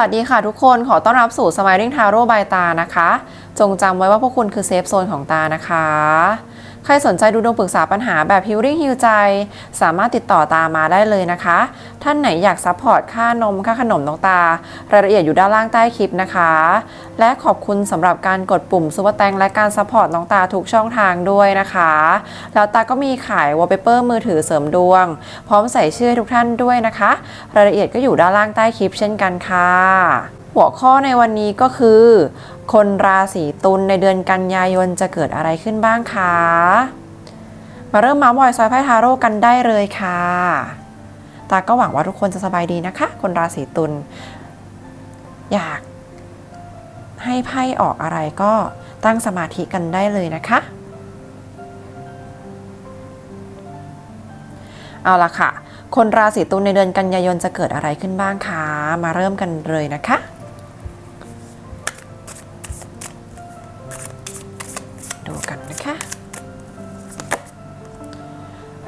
สวัสดีค่ะทุกคนขอต้อนรับสู่ Smiling Tarot by ตานะคะ จงจำไว้ว่าพวกคุณคือเซฟโซนของตานะคะ ครสนใจดูดวงปรึกษาปัญหาแบบ Healing Heal ใจ สามารถติดต่อตามาได้เลยนะคะ ท่านไหนอยากซัพพอร์ตค่านมค่าขนมน้องตา รายละเอียดอยู่ด้านล่างใต้คลิปนะคะ และขอบคุณสำหรับการกดปุ่มซุปเปอร์แตงและการซัพพอร์ตน้องตาทุกช่องทางด้วยนะคะ แล้วตาก็มีขายวอลเปเปอร์มือถือเสริมดวง พร้อมใส่ชื่อทุกท่านด้วยนะคะ รายละเอียดก็อยู่ด้านล่างใต้คลิปเช่นกันค่ะ หัวข้อในวันนี้ก็คือ คนราศีตุลในเดือนกันยายนจะเกิดอะไรขึ้นบ้างคะมาเริ่มมาส์มอยซอยไพ่ทาโร่กันได้เลยค่ะตาก็หวังว่าทุกคนจะสบายดีนะคะ คนราศีตุลอยาก ให้ไพ่ออกอะไรก็ตั้งสมาธิกันได้เลยนะคะ เอาละค่ะ คนราศีตุลในเดือนกันยายนจะเกิดอะไรขึ้นบ้างคะมาเริ่มกันเลยนะคะ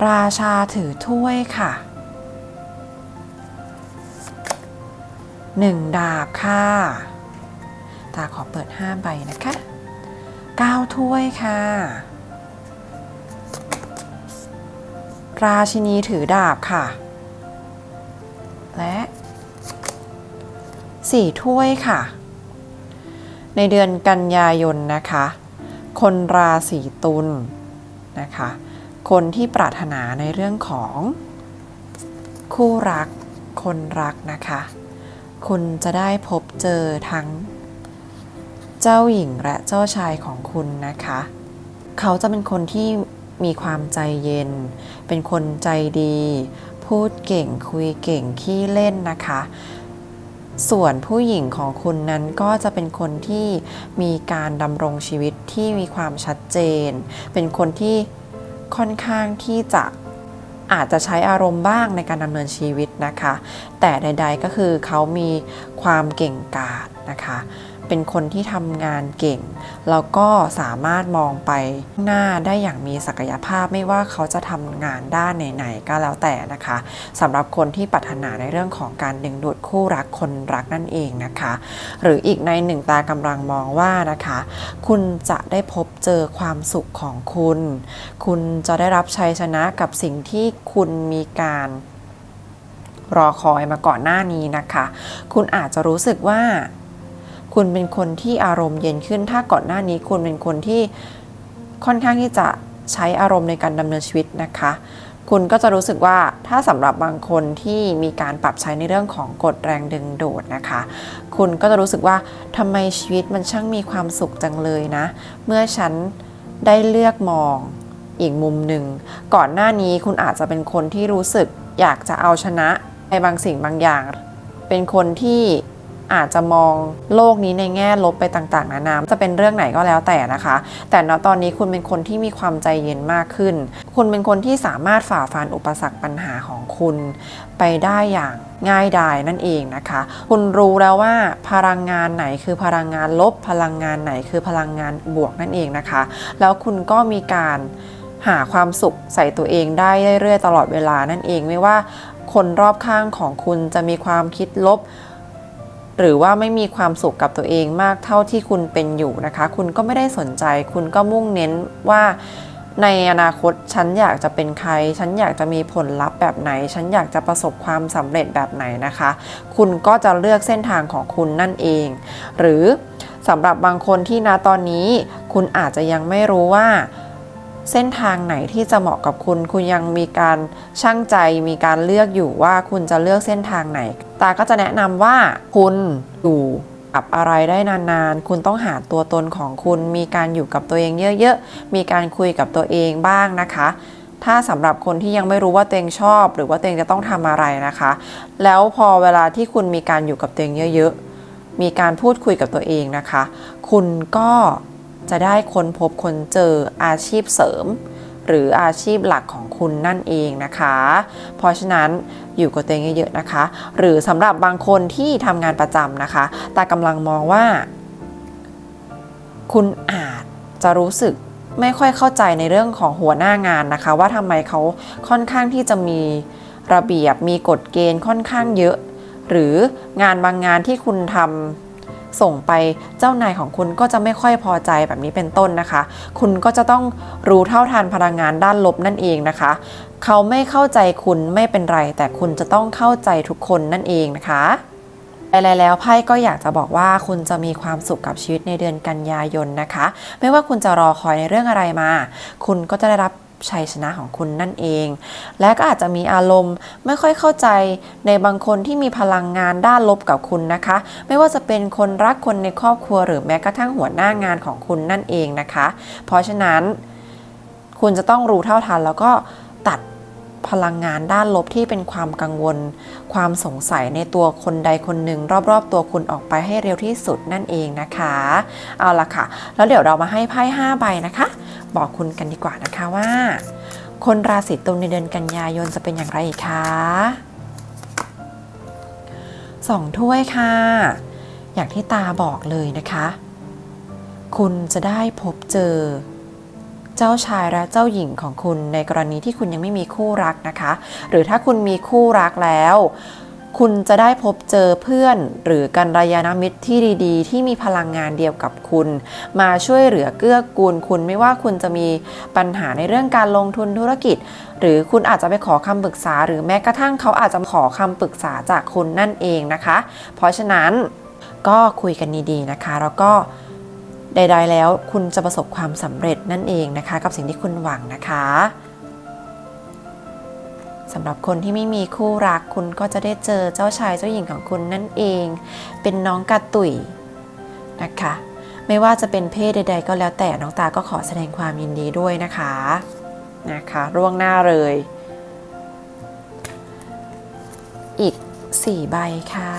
ราชาถือถ้วยค่ะหนึ่งดาบค่ะ ตาขอเปิด5ใบนะคะ9ถ้วยค่ะ ราชินีถือดาบค่ะ และสี่ถ้วยค่ะ ในเดือนกันยายนนะคะ คนราศีตุลนะคะ คนที่ปรารถนาในเรื่องของคู่รัก คนรักนะคะ คุณจะได้พบเจอทั้ง เจ้าหญิงและเจ้าชายของคุณนะคะ เขาจะเป็นคนที่มีความใจเย็น เป็นคนใจดี พูดเก่งคุยเก่งขี้เล่นนะคะ ส่วนผู้หญิงของคุณนั้นก็จะเป็นคนที่มีการดำรงชีวิตที่มีความชัดเจน เป็นคนที่ ค่อนข้างที่จะอาจจะใช้อารมณ์บ้างในการดำเนินชีวิตนะคะ แต่ใด ๆก็คือเขามีความเก่งกาจนะคะ เป็นคนที่ทำงานเก่ง แล้วก็สามารถมองไปข้างหน้าได้อย่างมีศักยภาพไม่ว่าเขาจะทำงานด้านไหนๆก็แล้วแต่นะคะสำหรับคนที่ปรารถนาในเรื่องของการดึงดูดคู่รักคนรักนั่นเองนะคะ หรืออีกในหนึ่งตากำลังมองว่านะคะ คุณจะได้พบเจอความสุขของคุณ คุณจะได้รับชัยชนะกับสิ่งที่คุณมีการรอคอยมาก่อนหน้านี้นะคะ คุณอาจจะรู้สึกว่า คุณเป็นคนที่อารมณ์เย็นขึ้น ถ้าก่อนหน้านี้คุณเป็นคนที่ค่อนข้างที่จะใช้อารมณ์ในการดำเนินชีวิตนะคะ คุณก็จะรู้สึกว่าถ้าสำหรับบางคนที่มีการปรับใช้ในเรื่องของกฎแรงดึงดูดนะคะ คุณก็จะรู้สึกว่าทำไมชีวิตมันช่างมีความสุขจังเลยนะ เมื่อฉันได้เลือกมองอีกมุมหนึ่ง ก่อนหน้านี้คุณอาจจะเป็นคนที่รู้สึกอยากจะเอาชนะในบางสิ่งบางอย่าง เป็นคนที่ อาจจะมองโลกนี้ในแง่ลบไปต่างๆ นานาจะเป็นเรื่องไหนก็แล้วแต่นะคะ แต่ณตอนนี้คุณเป็นคนที่มีความใจเย็นมากขึ้น คุณเป็นคนที่สามารถฝ่าฟันอุปสรรคปัญหาของคุณไปได้อย่างง่ายดายนั่นเองนะคะ คุณรู้แล้วว่าพลังงานไหนคือพลังงานลบ พลังงานไหนคือพลังงานบวกนั่นเองนะคะ แล้วคุณก็มีการหาความสุขใส่ตัวเองได้เรื่อยๆตลอดเวลานั่นเองไม่ว่าคนรอบข้างของคุณจะมีความคิดลบ หรือว่าไม่มีความสุขกับตัวเองมากเท่าที่คุณเป็นอยู่นะคะ คุณก็ไม่ได้สนใจ คุณก็มุ่งเน้นว่าในอนาคตฉันอยากจะเป็นใคร ฉันอยากจะมีผลลัพธ์แบบไหน ฉันอยากจะประสบความสำเร็จแบบไหนนะคะ คุณก็จะเลือกเส้นทางของคุณนั่นเอง หรือสำหรับบางคนที่ณตอนนี้ คุณอาจจะยังไม่รู้ว่า เส้นทางไหนที่จะเหมาะกับคุณ คุณยังมีการช่างใจ มีการเลือกอยู่ว่าคุณจะเลือกเส้นทางไหน ตาก็จะแนะนำว่าคุณอยู่กับอะไรได้นานๆ คุณต้องหาตัวตนของคุณ มีการอยู่กับตัวเองเยอะๆ มีการคุยกับตัวเองบ้างนะคะ ถ้าสำหรับคนที่ยังไม่รู้ว่าตัวเองชอบ หรือว่าตัวเองจะต้องทำอะไรนะคะ แล้วพอเวลาที่คุณมีการอยู่กับตัวเองเยอะๆ มีการพูดคุยกับตัวเองนะคะ คุณก็ จะได้ค้นพบค้นเจออาชีพเสริม หรืออาชีพหลักของคุณนั่นเองนะคะ เพราะฉะนั้นอยู่กับตัวเองเยอะๆนะคะ หรือสำหรับบางคนที่ทำงานประจำนะคะ แตากำลังมองว่า คุณอาจจะรู้สึกไม่ค่อยเข้าใจในเรื่องของหัวหน้างานนะคะ ว่าทำไมเขาค่อนข้างที่จะมีระเบียบมีกฎเกณฑ์ค่อนข้างเยอะ หรืองานบางงานที่คุณทำ ส่งไปเจ้านายของคุณก็จะไม่ค่อยพอใจแบบนี้เป็นต้นนะคะ คุณก็จะต้องรู้เท่าทันพลังงานด้านลบนั่นเองนะคะ เขาไม่เข้าใจคุณไม่เป็นไร แต่คุณจะต้องเข้าใจทุกคนนั่นเองนะคะอะไรแล้วไพ่ก็อยากจะบอกว่าคุณจะมีความสุขกับชีวิตในเดือนกันยายนนะคะ ไม่ว่าคุณจะรอคอยในเรื่องอะไรมา คุณก็จะได้รับ ชัยชนะของคุณนั่นเอง และก็อาจจะมีอารมณ์ไม่ค่อยเข้าใจในบางคนที่มีพลังงานด้านลบกับคุณนะคะ ไม่ว่าจะเป็นคนรักคนในครอบครัวหรือแม้กระทั่งหัวหน้างานของคุณนั่นเองนะคะ เพราะฉะนั้นคุณจะต้องรู้เท่าทันแล้วก็ตัดพลังงานด้านลบที่เป็นความกังวล ความสงสัยในตัวคนใดคนหนึ่ง รอบๆ ตัวคุณออกไปให้เร็วที่สุดนั่นเองนะคะ เอาละค่ะ แล้วเดี๋ยวเรามาให้ไพ่5ใบนะคะ บอกคุณกันดีกว่านะคะว่า คนราศีตุลในเดือนกันยายนจะเป็นอย่างไรอีกคะสองถ้วยค่ะ อย่างที่ตาบอกเลยนะคะ คุณจะได้พบเจอ เจ้าชายและเจ้าหญิงของคุณในกรณีที่คุณยังไม่มีคู่รักนะคะ หรือถ้าคุณมีคู่รักแล้ว คุณจะได้พบเจอเพื่อน หรือกัลยาณมิตรที่ดีๆ ที่มีพลังงานเดียวกับคุณ มาช่วยเหลือเกื้อกูลคุณไม่ว่าคุณจะมีปัญหาในเรื่องการลงทุนธุรกิจ หรือคุณอาจจะไปขอคำปรึกษา หรือแม้กระทั่งเขาอาจจะขอคำปรึกษาจากคุณนั่นเองนะคะ เพราะฉะนั้นก็คุยกันดีๆนะคะ แล้วก็ใดๆแล้วคุณจะประสบความสำเร็จนั่นเองนะคะ กับสิ่งที่คุณหวังนะคะ สำหรับคนที่ไม่มีคู่รักคุณก็จะได้เจอเจ้าชายเจ้าหญิงของคุณนั่นเอง เป็นน้องกระตุยนะคะ ไม่ว่าจะเป็นเพศใด ๆ ก็แล้วแต่น้องตาก็ขอแสดงความยินดีด้วยนะคะนะคะร่วงหน้าเลย อีก 4 ใบค่ะ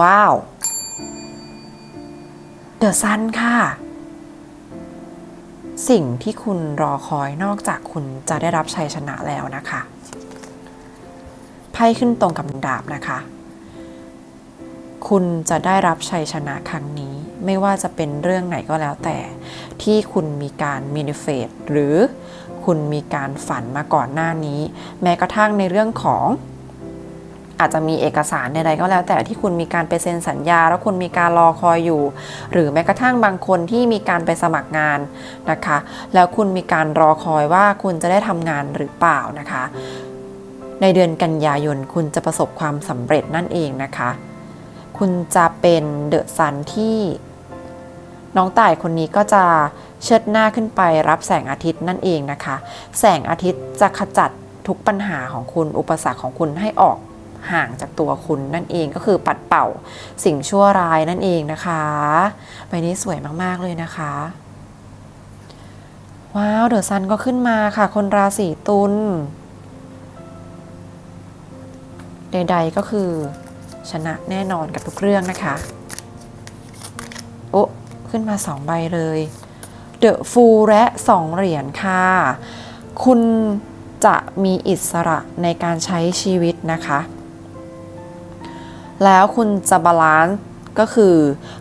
ว้าว เดอะซันค่ะ สิ่งที่คุณรอคอยนอกจากคุณจะได้รับชัยชนะแล้วนะคะไพ่ขึ้นตรงกับดาบนะคะ คุณจะได้รับชัยชนะครั้งนี้ ไม่ว่าจะเป็นเรื่องไหนก็แล้วแต่ ที่คุณมีการมินิเฟตหรือคุณมีการฝันมาก่อนหน้านี้ แม้กระทั่งในเรื่องของ อาจจะมีเอกสารใดๆก็แล้ว แต่ที่คุณมีการไปเซ็นสัญญา แล้วคุณมีการรอคอยอยู่ หรือแม้กระทั่งบางคนที่มีการไปสมัครงานนะคะ แล้วคุณมีการรอคอยว่าคุณจะได้ทำงานหรือเปล่านะคะ ในเดือนกันยายนคุณจะประสบความสำเร็จนั่นเองนะคะ คุณจะเป็นเดอะซันที่น้องต่ายคนนี้ก็จะเชิดหน้าขึ้นไปรับแสงอาทิตย์นั่นเองนะคะ แสงอาทิตย์จะขจัดทุกปัญหาของคุณอุปสรรคของคุณให้ออก ห่างจากตัวคุณนั่นเองก็คือปัดเป่าสิ่งชั่วร้ายนั่นเองนะคะใบนี้สวยมากๆเลยนะคะ ว้าวเดอะซันก็ขึ้นมาค่ะ คนราศีตุลใดๆก็คือชนะแน่นอนกับทุกเรื่องนะคะ โอ้ขึ้นมาสองใบเลยเดอะฟูและสองเหรียญค่ะ คุณจะมีอิสระในการใช้ชีวิตนะคะ แล้วคุณจะบาลานซ์ก็คือ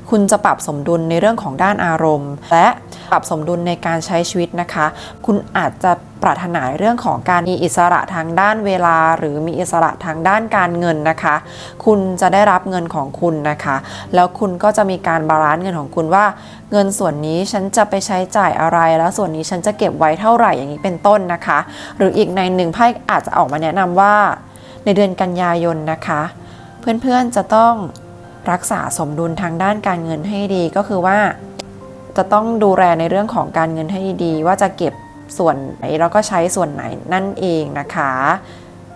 คุณจะปรับสมดุลในเรื่องของด้านอารมณ์ และปรับสมดุลในการใช้ชีวิตนะคะ คุณอาจจะปรารถนาเรื่องของการมีอิสระทางด้านเวลา หรือมีอิสระทางด้านการเงินนะคะ คุณจะได้รับเงินของคุณนะคะ แล้วคุณก็จะมีการบาลานซ์เงินของคุณว่า เงินส่วนนี้ฉันจะไปใช้จ่ายอะไร แล้วส่วนนี้ฉันจะเก็บไว้เท่าไหร่อย่างนี้เป็นต้นนะคะ หรืออีกในหนึ่งไพ่อาจจะออกมาแนะนำว่า ในเดือนกันยายนนะคะ เพื่อนๆจะต้องรักษาสมดุลทางด้านการเงินให้ดีก็คือว่า จะต้องดูแลในเรื่องของการเงินให้ดีว่าจะเก็บส่วนไหนแล้วก็ใช้ส่วนไหนนั่นเองนะคะ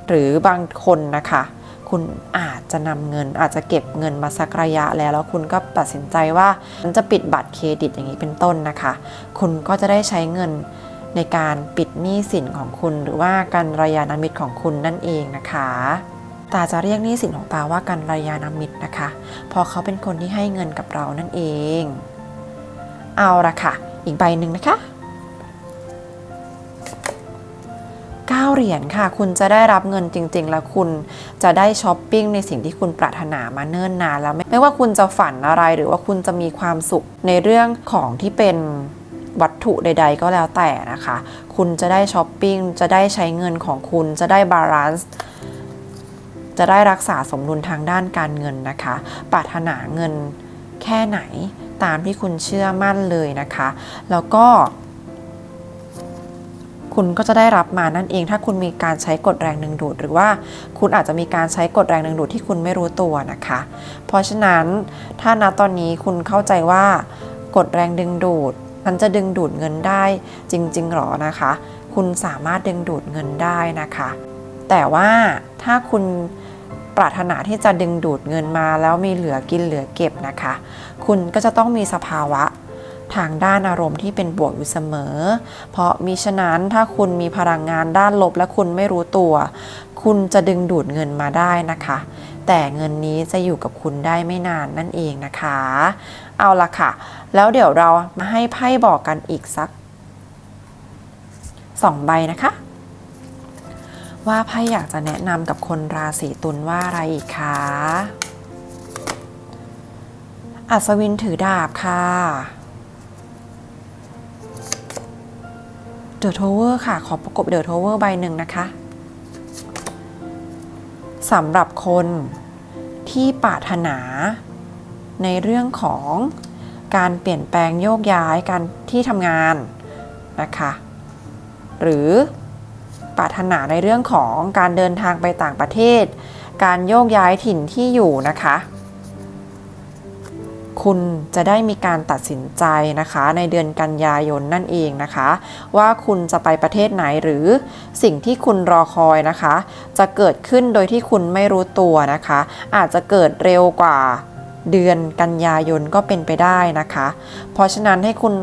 หรือบางคนนะคะ คุณอาจจะนำเงินอาจจะเก็บเงินมาสักระยะแล้วแล้วคุณก็ตัดสินใจว่าฉันจะปิดบัตรเครดิตอย่างนี้เป็นต้นนะคะ คุณก็จะได้ใช้เงินในการปิดหนี้สินของคุณ หรือว่าการระยานามิตรของคุณนั่นเองนะคะ ตาจะเรียกหนี้สินของตาว่าการระยานามิตรนะคะเพอเขาเป็นคนที่ให้เงินกับเรานั่นเอง เอาละค่ะ อีกใบหนึ่งนะคะ9เหรียญค่ะ คุณจะได้รับเงินจริง ๆ แล้วคุณจะได้ช้อปปิ้งในสิ่งที่คุณปรารถนามาเนิ่นนานแล้วไม่ไม่ว่าคุณจะฝันอะไรหรือว่าคุณจะมีความสุขในเรื่องของที่เป็นวัตถุใด ๆ ก็แล้วแต่นะคะ คุณจะได้ช้อปปิ้งจะได้ใช้เงินของคุณจะได้บาลานซ์ จะได้รักษาสมดุลทางด้านการเงินนะคะ ปรารถนาเงินแค่ไหนตามที่คุณเชื่อมั่นเลยนะคะ แล้วก็ คุณก็จะได้รับมานั่นเอง ถ้าคุณมีการใช้กฎแรงดึงดูด หรือว่าคุณอาจจะมีการใช้กฎแรงดึงดูดที่คุณไม่รู้ตัวนะคะ เพราะฉะนั้นถ้าณตอนนี้คุณเข้าใจว่ากฎแรงดึงดูด มันจะดึงดูดเงินได้จริงๆหรอนะคะ คุณสามารถดึงดูดเงินได้นะคะ แต่ว่าถ้าคุณ ปรารถนาที่จะดึงดูดเงินมาแล้วมีเหลือกินเหลือเก็บนะคะ คุณก็จะต้องมีสภาวะทางด้านอารมณ์ที่เป็นบวกอยู่เสมอ เพราะมิฉะนั้นถ้าคุณมีพลังงานด้านลบและคุณไม่รู้ตัว คุณจะดึงดูดเงินมาได้นะคะ แต่เงินนี้จะอยู่กับคุณได้ไม่นานนั่นเองนะคะ เอาละค่ะ แล้วเดี๋ยวเรามาให้ไพ่บอกกันอีกสักสองใบนะคะ ว่าไพ่อยากจะแนะนำกับคนราศีตุลว่าอะไรอีกคะอัศวินถือดาบค่ะ เดอะโทเวอร์ค่ะ ขอประกบเดอะโทเวอร์ใบหนึ่งนะคะสำหรับคนที่ปรารถนา ในเรื่องของการเปลี่ยนแปลงโยกย้ายการที่ทำงานนะคะ หรือ ปรารถนาในเรื่องของการเดินทางไปต่างประเทศ การโยกย้ายถิ่นที่อยู่นะคะ คุณจะได้มีการตัดสินใจนะคะ ในเดือนกันยายนนั่นเองนะคะ ว่าคุณจะไปประเทศไหนหรือสิ่งที่คุณรอคอยนะคะ จะเกิดขึ้นโดยที่คุณไม่รู้ตัวนะคะ อาจจะเกิดเร็วกว่าเดือนกันยายนก็เป็นไปได้นะคะ เพราะฉะนั้นให้คุณ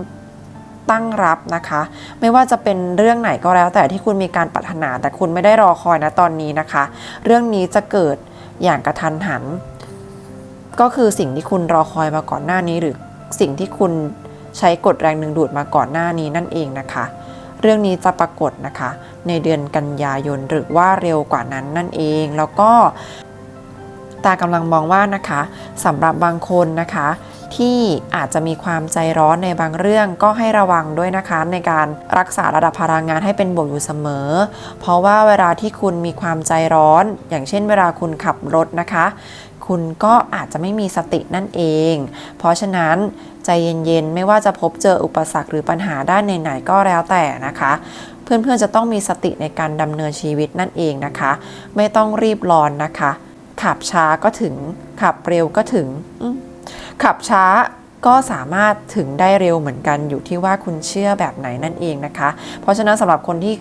ตั้งรับนะคะ ไม่ว่าจะเป็นเรื่องไหนก็แล้ว แต่ที่คุณมีการปรารถนา แต่คุณไม่ได้รอคอยนะตอนนี้นะคะ เรื่องนี้จะเกิดอย่างกระทันหัน ก็คือสิ่งที่คุณรอคอยมาก่อนหน้านี้ หรือสิ่งที่คุณใช้กดแรงดึงดูดมาก่อนหน้านี้นั่นเองนะคะ เรื่องนี้จะปรากฏนะคะ ในเดือนกันยายนหรือว่าเร็วกว่านั้นนั่นเอง แล้วก็ตากำลังมองว่านะคะสำหรับบางคนนะคะ ที่อาจจะมีความใจร้อนในบางเรื่องก็ให้ระวังด้วยนะคะในการรักษาระดับพลังงานให้เป็นบวกอยู่เสมอ เพราะว่าเวลาที่คุณมีความใจร้อน อย่างเช่น เวลาคุณขับรถนะคะ คุณก็อาจจะไม่มีสตินั่นเอง เพราะฉะนั้นใจเย็นๆ ไม่ว่าจะพบเจออุปสรรคหรือปัญหาด้านไหนๆก็แล้วแต่นะคะ เพื่อนๆจะต้องมีสติในการดำเนินชีวิตนั่นเองนะคะ ไม่ต้องรีบร้อนนะคะ ขับช้าก็ถึง ขับเร็วก็ถึง ขับช้าก็สามารถถึงได้เร็วเหมือนกันอยู่ที่ว่าคุณเชื่อแบบไหนนั่นเองนะคะ เพราะฉะนั้นสำหรับคนที่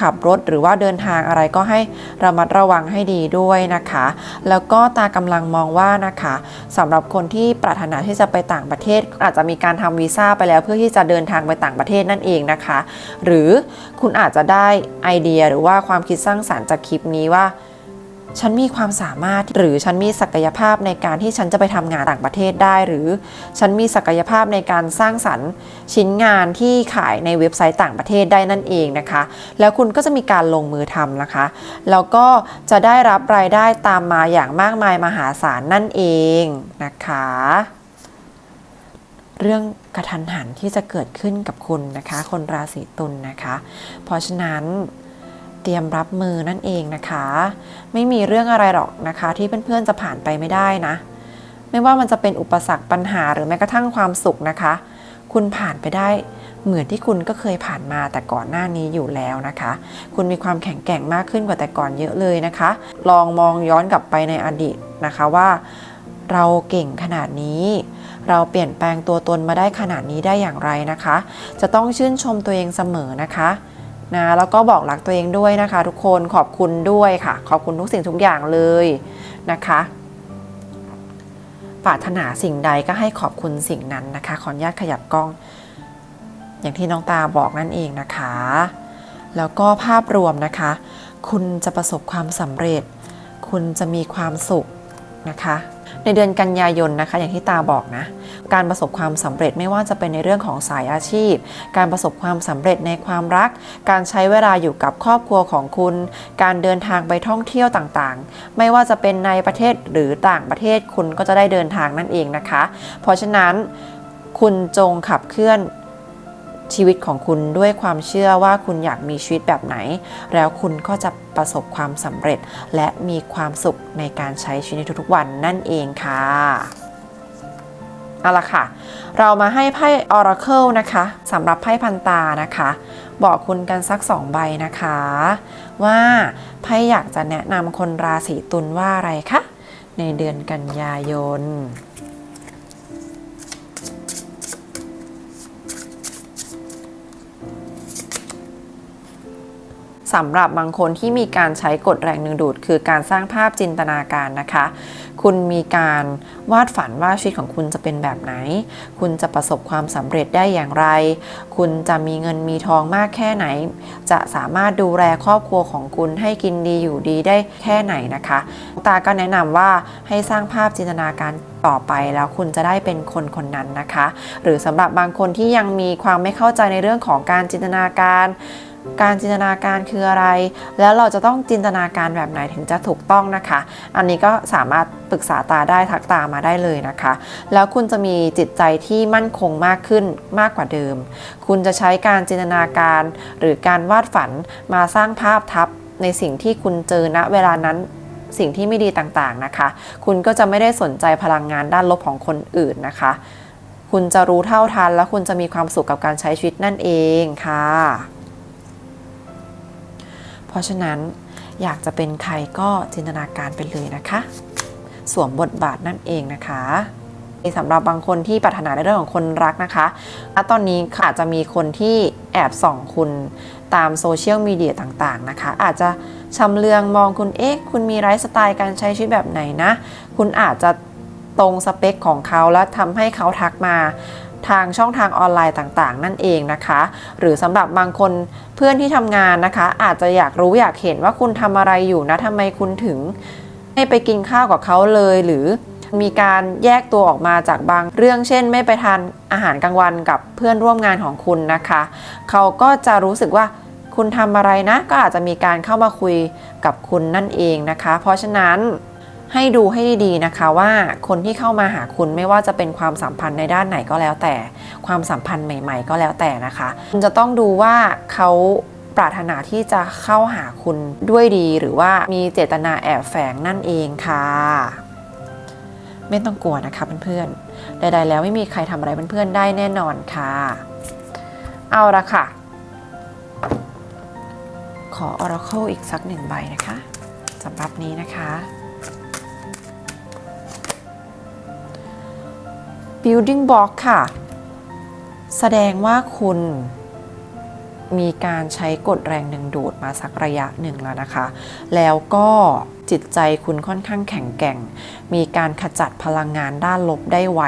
ขับรถหรือว่าเดินทางอะไรก็ให้ระมัดระวังให้ดีด้วยนะคะ แล้วก็ตากำลังมองว่านะคะสำหรับคนที่ปรารถนาที่จะไปต่างประเทศ อาจจะมีการทำวีซ่าไปแล้วเพื่อที่จะเดินทางไปต่างประเทศนั่นเองนะคะ หรือคุณอาจจะได้ไอเดียหรือว่าความคิดสร้างสารรค์จากคลิปนี้ว่า ฉันมีความสามารถหรือฉันมีศักยภาพในการที่ฉันจะไปทำงานต่างประเทศได้ หรือฉันมีศักยภาพในการสร้างสรรค์ชิ้นงานที่ขายในเว็บไซต์ต่างประเทศได้นั่นเองนะคะ แล้วคุณก็จะมีการลงมือทำนะคะ แล้วก็จะได้รับรายได้ตามมาอย่างมากมายมหาศาลนั่นเองนะคะ เรื่องกระทันหันที่จะเกิดขึ้นกับคุณนะคะ คนราศีตุลนะคะ เพราะฉะนั้น เตรียมรับมือนั่นเองนะคะ ไม่มีเรื่องอะไรหรอกนะคะ ที่เพื่อนๆจะผ่านไปไม่ได้นะ ไม่ว่ามันจะเป็นอุปสรรคปัญหาหรือแม้กระทั่งความสุขนะคะ คุณผ่านไปได้เหมือนที่คุณก็เคยผ่านมาแต่ก่อนหน้านี้อยู่แล้วนะคะ คุณมีความแข็งแกร่งมากขึ้นกว่าแต่ก่อนเยอะเลยนะคะ ลองมองย้อนกลับไปในอดีตนะคะว่าเราเก่งขนาดนี้ เราเปลี่ยนแปลงตัวตนมาได้ขนาดนี้ได้อย่างไรนะคะ จะต้องชื่นชมตัวเองเสมอนะคะ นะแล้วก็บอกรักตัวเองด้วยนะคะ ทุกคนขอบคุณด้วยค่ะ ขอบคุณทุกสิ่งทุกอย่างเลยนะคะปรารถนาสิ่งใดก็ให้ขอบคุณสิ่งนั้นนะคะ ขออนุญาตขยับกล้อง อย่างที่น้องตาบอกนั่นเองนะคะ แล้วก็ภาพรวมนะคะ คุณจะประสบความสำเร็จ คุณจะมีความสุขนะคะ ในเดือนกันยายนนะคะอย่างที่ตาบอกนะ การประสบความสำเร็จไม่ว่าจะเป็นในเรื่องของสายอาชีพ การประสบความสำเร็จในความรัก การใช้เวลาอยู่กับครอบครัวของคุณ การเดินทางไปท่องเที่ยวต่างๆ ไม่ว่าจะเป็นในประเทศหรือต่างประเทศคุณก็จะได้เดินทางนั่นเองนะคะ เพราะฉะนั้นคุณจงขับเคลื่อน ชีวิตของคุณด้วยความเชื่อว่าคุณอยากมีชีวิตแบบไหน แล้วคุณก็จะประสบความสำเร็จ และมีความสุขในการใช้ชีวิตทุกๆวันนั่นเองค่ะเอาละค่ะ เรามาให้ไพ่ Oracle นะคะสำหรับไพ่พันตานะคะ บอกคุณกันสัก2ใบนะคะ ว่าไพ่อยากจะแนะนำคนราศีตุลว่าอะไรคะในเดือนกันยายน สำหรับบางคนที่มีการใช้กฎแรงดึงดูด คือการสร้างภาพจินตนาการนะคะ คุณมีการวาดฝันว่าชีวิตของคุณจะเป็นแบบไหน คุณจะประสบความสำเร็จได้อย่างไร คุณจะมีเงินมีทองมากแค่ไหน จะสามารถดูแลครอบครัวของคุณให้กินดีอยู่ดีได้แค่ไหนนะคะตาก็แนะนำว่าให้สร้างภาพจินตนาการต่อไปแล้วคุณจะได้เป็นคนคนนั้นนะคะ หรือสำหรับบางคนที่ยังมีความไม่เข้าใจในเรื่องของการจินตนาการ การจินตนาการคืออะไร แล้วเราจะต้องจินตนาการแบบไหนถึงจะถูกต้องนะคะ อันนี้ก็สามารถปรึกษาตาได้ทักตามาได้เลยนะคะ แล้วคุณจะมีจิตใจที่มั่นคงมากขึ้นมากกว่าเดิม คุณจะใช้การจินตนาการ หรือการวาดฝันมาสร้างภาพทับในสิ่งที่คุณเจอณเวลานั้นสิ่งที่ไม่ดีต่างๆนะคะ คุณก็จะไม่ได้สนใจพลังงานด้านลบของคนอื่นนะคะ คุณจะรู้เท่าทันและคุณจะมีความสุขกับการใช้ชีวิตนั่นเองค่ะ ราะฉะนั้นอยากจะเป็นใครก็จินตนาการไปเลยนะคะ สวมบทบาทนั่นเองนะคะสำหรับบางคนที่ปรารถนาในเรื่องของคนรักนะคะณตอนนี้อาจจะมีคนที่แอบส่องคุณตามโซเชียลมีเดียต่างๆนะคะ อาจจะชำเลืองมองคุณเอ๊ะคุณมีไลฟ์สไตล์การใช้ชีวิตแบบไหนนะ คุณอาจจะตรงสเปคของเขาแล้วทำให้เขาทักมา ทางช่องทางออนไลน์ต่างๆ นั่นเองนะคะ หรือสำหรับบางคนเพื่อนที่ทำงานนะคะ อาจจะอยากรู้อยากเห็นว่าคุณทำอะไรอยู่นะทำไมคุณถึงไม่ไปกินข้าวกับเขาเลยหรือมีการแยกตัวออกมาจากบางเรื่องเช่น ไม่ไปทานอาหารกลางวันกับเพื่อนร่วมงานของคุณนะคะ เขาก็จะรู้สึกว่าคุณทำอะไรนะ ก็อาจจะมีการเข้ามาคุยกับคุณนั่นเองนะคะ เพราะฉะนั้น ให้ดูให้ดีๆนะคะว่าคนที่เข้ามาหาคุณไม่ว่าจะเป็นความสัมพันธ์ในด้านไหนก็แล้วแต่ ความสัมพันธ์ใหม่ ๆ ก็แล้วแต่นะคะคุณจะต้องดูว่าเขาปรารถนาที่จะเข้าหาคุณด้วยดีหรือว่ามีเจตนาแอบแฝงนั่นเองค่ะ ไม่ต้องกลัวนะคะเพื่อนๆใดๆแล้วไม่มีใครทำอะไรเพื่อนๆได้แน่นอนค่ะ เอาละค่ะ ขอ Oracle อีกสักหนึ่งใบนะคะสำหรับนี้นะคะ Building Block ค่ะ แสดงว่าคุณมีการใช้กฎแรงดึงดูดมาสักระยะหนึ่งแล้วนะคะ แล้วก็จิตใจคุณค่อนข้างแข็งแกร่ง มีการขจัดพลังงานด้านลบได้ไว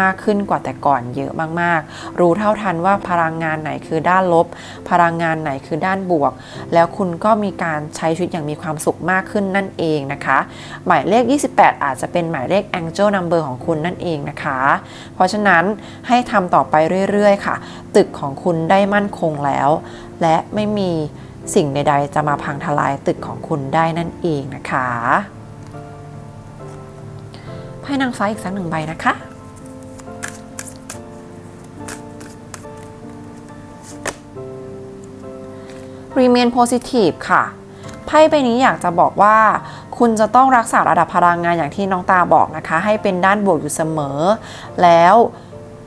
มากขึ้นกว่าแต่ก่อนเยอะมากๆ รู้เท่าทันว่าพลังงานไหนคือด้านลบ พลังงานไหนคือด้านบวก แล้วคุณก็มีการใช้ชีวิตอย่างมีความสุขมากขึ้นนั่นเองนะคะ หมายเลข 28 อาจจะเป็นหมายเลข Angel Number ของคุณนั่นเองนะคะ เพราะฉะนั้นให้ทำต่อไปเรื่อยๆ ค่ะ ตึกของคุณได้มั่นคงแล้ว และไม่มีสิ่งใดๆ จะมาพังทลายตึกของคุณได้นั่นเองนะคะไพ่นางฟ้าอีกสักหนึ่งใบนะคะ remain positive ค่ะไพ่ใบนี้อยากจะบอกว่า คุณจะต้องรักษาระดับพลังงานอย่างที่น้องตาบอกนะคะ ให้เป็นด้านบวกอยู่เสมอ แล้ว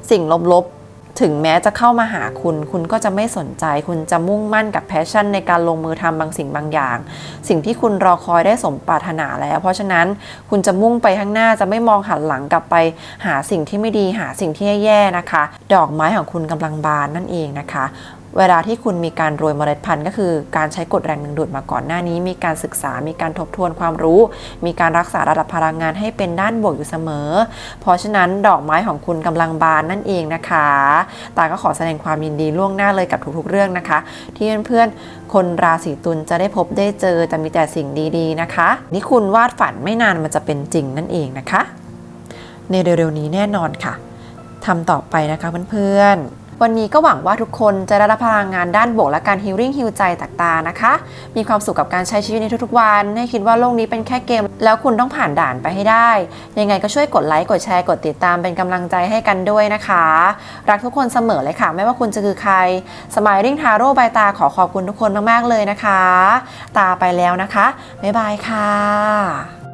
สิ่งลบๆ ถึงแม้จะเข้ามาหาคุณ คุณก็จะไม่สนใจ คุณจะมุ่งมั่นกับแพชชั่นในการลงมือทำบางสิ่งบางอย่าง สิ่งที่คุณรอคอยได้สมปรารถนาแล้ว เพราะฉะนั้นคุณจะมุ่งไปข้างหน้าจะไม่มองหันหลังกลับไป หาสิ่งที่ไม่ดีหาสิ่งที่แย่ๆนะคะ ดอกไม้ของคุณกำลังบานนั่นเองนะคะ เวลาที่คุณมีการโรยเมล็ดพันธุ์ก็คือการใช้กฎแรงดึงดูดมาก่อนหน้านี้ มีการศึกษา มีการทบทวนความรู้ มีการรักษาระดับพลังงานให้เป็นด้านบวกอยู่เสมอ เพราะฉะนั้นดอกไม้ของคุณกำลังบานนั่นเองนะคะตาก็ขอแสดงความยินดีล่วงหน้าเลยกับทุกๆเรื่องนะคะ ที่เพื่อนๆคนราศีตุลจะได้พบได้เจอจะมีแต่สิ่งดีๆนะคะ นี่คุณวาดฝันไม่นานมันจะเป็นจริงนั่นเองนะคะ ในเร็วๆนี้แน่นอนค่ะทำต่อไปนะคะเพื่อนๆ วันนี้ก็หวังว่าทุกคนจะได้รับพลังงานด้านบวกและการฮิลลิ่งฮิลใจจากตานะคะ มีความสุขกับการใช้ชีวิตในทุกๆวัน ให้คิดว่าโลกนี้เป็นแค่เกม แล้วคุณต้องผ่านด่านไปให้ได้ ยังไงก็ช่วยกดไลค์ กดแชร์ กดติดตามเป็นกำลังใจให้กันด้วยนะคะ รักทุกคนเสมอเลยค่ะ ไม่ว่าคุณจะคือใคร สมายริ่งทาโร่ใบตาขอขอบคุณทุกคนมากๆเลยนะคะ ตาไปแล้วนะคะ บ๊ายบายค่ะ